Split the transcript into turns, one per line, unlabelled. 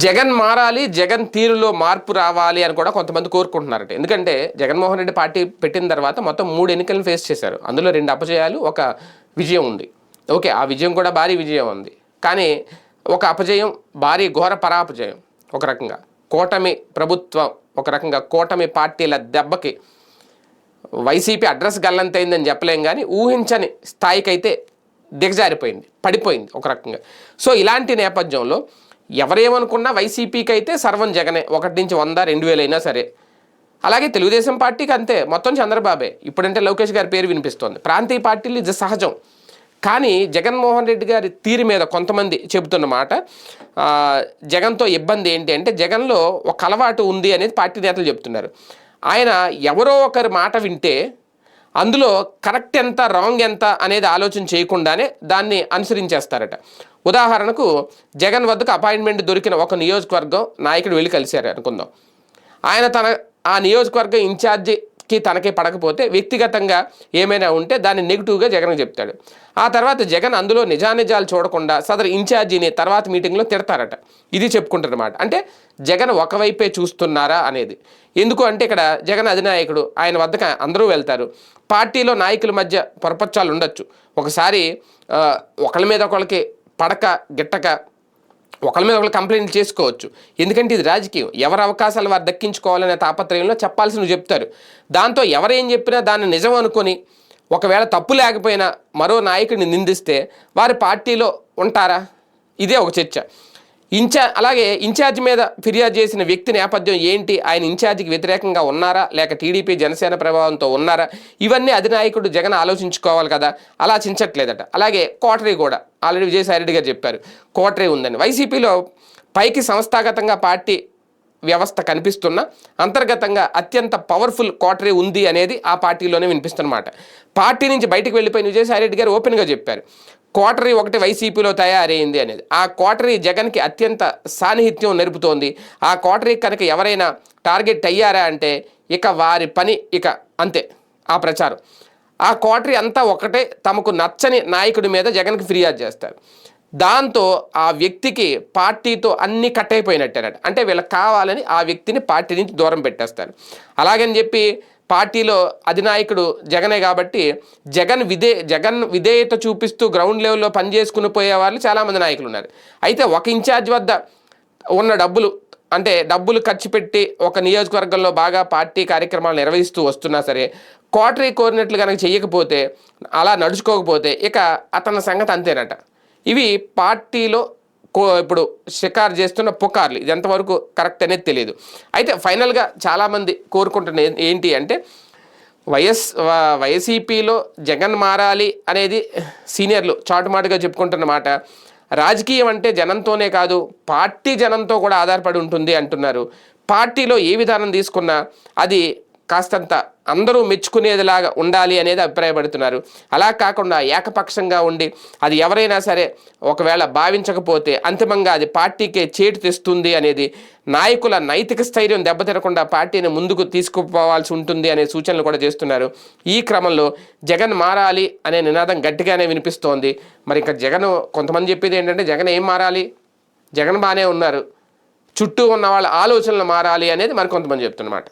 జగన్ మారాలి జగన్ తీరులో మార్పు రావాలి అని కూడా కొంతమంది కోరుకుంటున్నారట. ఎందుకంటే జగన్మోహన్ రెడ్డి పార్టీ పెట్టిన తర్వాత మొత్తం మూడు ఎన్నికలను ఫేస్ చేశారు. అందులో రెండు అపజయాలు ఒక విజయం ఉంది. ఓకే ఆ విజయం కూడా భారీ విజయం ఉంది. కానీ ఒక అపజయం భారీ ఘోర పరాపజయం ఒక రకంగా. కూటమి ప్రభుత్వం ఒక రకంగా కూటమి పార్టీల దెబ్బకి వైసీపీ అడ్రస్ గల్లంతైందని చెప్పలేం కానీ ఊహించని స్థాయికైతే దిగజారిపోయింది పడిపోయింది ఒక రకంగా. సో ఇలాంటి నేపథ్యంలో ఎవరేమనుకున్నా వైసీపీకి అయితే సర్వం జగనే. ఒకటి నుంచి వంద రెండు వేలు అయినా సరే. అలాగే తెలుగుదేశం పార్టీకి అంతే. మొత్తం చంద్రబాబే. ఇప్పుడంటే లోకేష్ గారి పేరు వినిపిస్తోంది. ప్రాంతీయ పార్టీలు ఇది సహజం. కానీ జగన్మోహన్ రెడ్డి గారి తీరు మీద కొంతమంది చెబుతున్న మాట జగన్తో ఇబ్బంది ఏంటి అంటే జగన్లో ఒక అలవాటు ఉంది అనేది పార్టీ నేతలు చెప్తున్నారు ఆయన ఎవరో ఒకరి మాట వింటే అందులో కరెక్ట్ ఎంత రాంగ్ ఎంత అనేది ఆలోచన చేయకుండానే దాన్ని అనుసరించేస్తారట. ఉదాహరణకు జగన్ వద్దకు అపాయింట్మెంట్ దొరికిన ఒక నియోజకవర్గం నాయకుడు వెళ్ళి కలిశారు అనుకుందాం. ఆయన తన ఆ నియోజకవర్గం ఇన్ఛార్జికి తనకి పడకపోతే వ్యక్తిగతంగా ఏమైనా ఉంటే దాన్ని నెగిటివ్గా జగన్కి చెప్తాడు. ఆ తర్వాత జగన్ అందులో నిజానిజాలు చూడకుండా సదరు ఇన్ఛార్జిని తర్వాత మీటింగ్లో తిడతారట. ఇది చెప్పుకుంటారన్నమాట అంటే జగన్ ఒకవైపే చూస్తున్నారా అనేది. ఎందుకు అంటే ఇక్కడ జగన్ అధినాయకుడు ఆయన వద్దకు అందరూ వెళ్తారు. పార్టీలో నాయకుల మధ్య పొరపచ్చాలు ఉండొచ్చు. ఒకసారి ఒకళ్ళ మీద ఒకళ్ళకి పడక గిట్టక ఒకళ్ళ మీద ఒకరు కంప్లైంట్ చేసుకోవచ్చు. ఎందుకంటే ఇది రాజకీయం. ఎవరి అవకాశాలు వారు దక్కించుకోవాలనే తాపత్రయంలో చెప్పాల్సినవి చెప్తారు. దాంతో ఎవరేం చెప్పినా దాన్ని నిజం అనుకొని ఒకవేళ తప్పు లేకపోయినా మరో నాయకుడిని నిందిస్తే వారి పార్టీలో ఉంటారా? ఇదే ఒక చర్చ. ఇన్ఛార్ అలాగే ఇన్ఛార్జ్ మీద ఫిర్యాదు చేసిన వ్యక్తి నేపథ్యం ఏంటి? ఆయన ఇన్ఛార్జికి వ్యతిరేకంగా ఉన్నారా? లేక టీడీపీ జనసేన ప్రభావంతో ఉన్నారా? ఇవన్నీ అధినాయకుడు జగన్ ఆలోచించుకోవాలి కదా? అలా చించట్లేదట. అలాగే కోటరీ కూడా. ఆల్రెడీ విజయసాయిరెడ్డి గారు చెప్పారు. కోటరీ ఉందని. వైసీపీలో పైకి సంస్థాగతంగా పార్టీ వ్యవస్థ కనిపిస్తున్న అంతర్గతంగా అత్యంత పవర్ఫుల్ కోటరీ ఉంది అనేది ఆ పార్టీలోనే వినిపిస్తున్నమాట. పార్టీ నుంచి బయటకు వెళ్ళిపోయిన విజయసాయిరెడ్డి గారు ఓపెన్గా చెప్పారు. కోటరీ ఒకటి వైసీపీలో తయారైంది అనేది. ఆ కోటరీ జగన్కి అత్యంత సాన్నిహిత్యం నెరుపుతోంది. ఆ కోటరీ కనుక ఎవరైనా టార్గెట్ అయ్యారా అంటే ఇక వారి పని ఇక అంతే ఆ ప్రచారం. ఆ కోటరీ అంతా ఒకటే తమకు నచ్చని నాయకుడి మీద జగన్కి ఫిర్యాదు చేస్తారు. దాంతో ఆ వ్యక్తికి పార్టీతో అన్ని కట్ అయిపోయినట్టేనట అంటే వీళ్ళకి కావాలని ఆ వ్యక్తిని పార్టీ నుంచి దూరం పెట్టేస్తారు. అలాగని చెప్పి పార్టీలో అధినాయకుడు జగనే కాబట్టి జగన్ విధే జగన్ విధేయత చూపిస్తూ గ్రౌండ్ లెవెల్లో పనిచేసుకుని పోయే వాళ్ళు చాలామంది నాయకులు ఉన్నారు. అయితే ఒక ఇన్ఛార్జ్ వద్ద ఉన్న డబ్బులు అంటే డబ్బులు ఖర్చు పెట్టి ఒక నియోజకవర్గంలో బాగా పార్టీ కార్యక్రమాలు నిర్వహిస్తూ వస్తున్నా సరే కోటరీ కోరినట్లు కనుక చేయకపోతే అలా నడుచుకోకపోతే ఇక అతని సంగతి అంతేనట. ఇవి పార్టీలో ఇప్పుడు షికారు చేస్తున్న పుకార్లు ఇది ఎంతవరకు కరెక్ట్ అనేది తెలియదు అయితే ఫైనల్గా చాలామంది కోరుకుంటున్న ఏంటి అంటే వైఎస్ వైసీపీలో జగన్ మారాలి అనేది సీనియర్లు చాటుమాటుగా చెప్పుకుంటున్న మాట. రాజకీయం అంటే జనంతోనే కాదు పార్టీ జనంతో కూడా ఆధారపడి ఉంటుంది అంటున్నారు. పార్టీలో ఏ విధానం తీసుకున్నా అది కాస్తంత అందరూ మెచ్చుకునేదిలాగా ఉండాలి అనేది అభిప్రాయపడుతున్నారు. అలా కాకుండా ఏకపక్షంగా ఉండి అది ఎవరైనా సరే ఒకవేళ భావించకపోతే అంతిమంగా అది పార్టీకే చేటు తెస్తుంది అనేది నాయకుల నైతిక స్థైర్యం దెబ్బతినకుండా పార్టీని ముందుకు తీసుకుపోవాల్సి ఉంటుంది అనే సూచనలు కూడా చేస్తున్నారు. ఈ క్రమంలో జగన్ మారాలి అనే నినాదం గట్టిగానే వినిపిస్తోంది. మరి ఇంకా జగన్ కొంతమంది చెప్పేది ఏంటంటే జగన్ ఏం మారాలి? జగన్ బాగానే ఉన్నారు. చుట్టూ ఉన్న వాళ్ళ ఆలోచనలు మారాలి అనేది మరి కొంతమంది చెప్తున్నమాట.